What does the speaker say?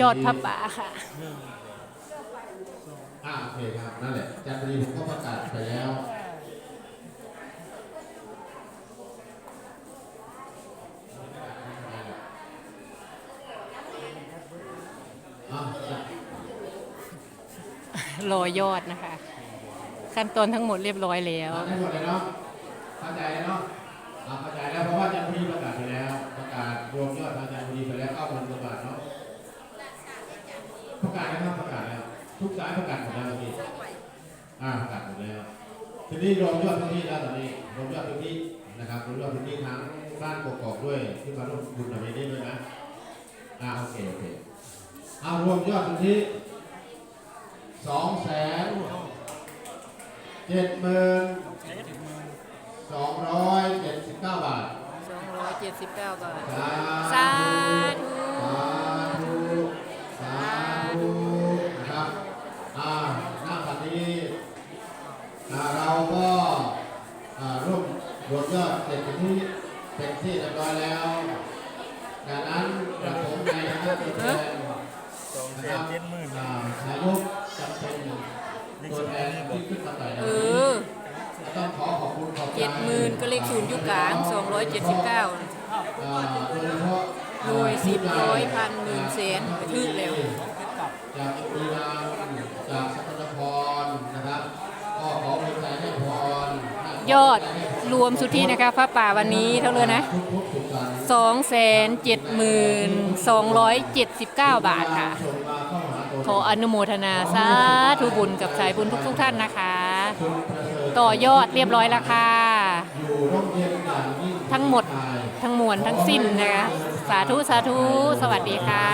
ยอดพระป่าค่ะ อ่าโอเคครับ นั่นแหละจันทรีผมก็ประกาศไปแล้วอะรอยอดนะคะ ขั้นตอนทั้งหมดเรียบร้อยแล้วได้หมดเลยเนาะเข้าใจเนาะอ่าเข้าใจแล้วเพราะว่าจันทรีประกาศ ประกาศแล้วครับประกาศแล้ว ทุกสายประกาศหมดแล้วเมื่อกี้อ่าประกาศหมดแล้วทีนี้รวมยอดพื้นที่แล้วตอนนี้รวมยอดพื้นที่นะครับรวมยอดพื้นที่ทั้งบ้านกกอกด้วยที่มาร่วมบุญในนี้ด้วยนะอ่าโอเคโอเคเอารวมยอดพื้นที่สองแสนเจ็ดหมื่นสองร้อยเจ็ดสิบเก้าบาท279บาทสาสาธุ ธุ สาธุนะครับอ่าหน้าบัดนี้อ่าเราก็อ่า ร่วมรวมยอดเสร็จเป็นที่เป็นที่เรียบร้อยแล้วดังนั้นกระผมในฐานะตัวแทนสองแสนะคนรับเจ็ดหมื่นอ่านายกจำเป็นตัวแทนที่ขึ้นมาต่อยในเอวันนี้อต้องขอขอบคุณขอบใจเจ็ดหมื่นก็เลขศูนย์อยู่กลาง279อ่าโดยเฉพาะหน่วยสิบร้อยพันหมื่นแสนกระทืบเร็วจากอีรานจากสกลนครนะครับก็ขอเป็นใจให้พรยอด รวมสุทธินะคะพระป่าวันนี้เท่าเลยนะทุกๆสุขสันต์272,279บาทค่ะส่งมาเข้าหาตัวขออนุโมทนาสาธุบุญกับสายบุญทุกๆท่านนะคะ ต่อยอดเรียบร้อยแล้วค่ะอยู่ร่มเย็นอย่าทั้งหมดทั้งมวลทั้งสิ้นนะคะ สาธุ สาธุ สวัสดีค่ะ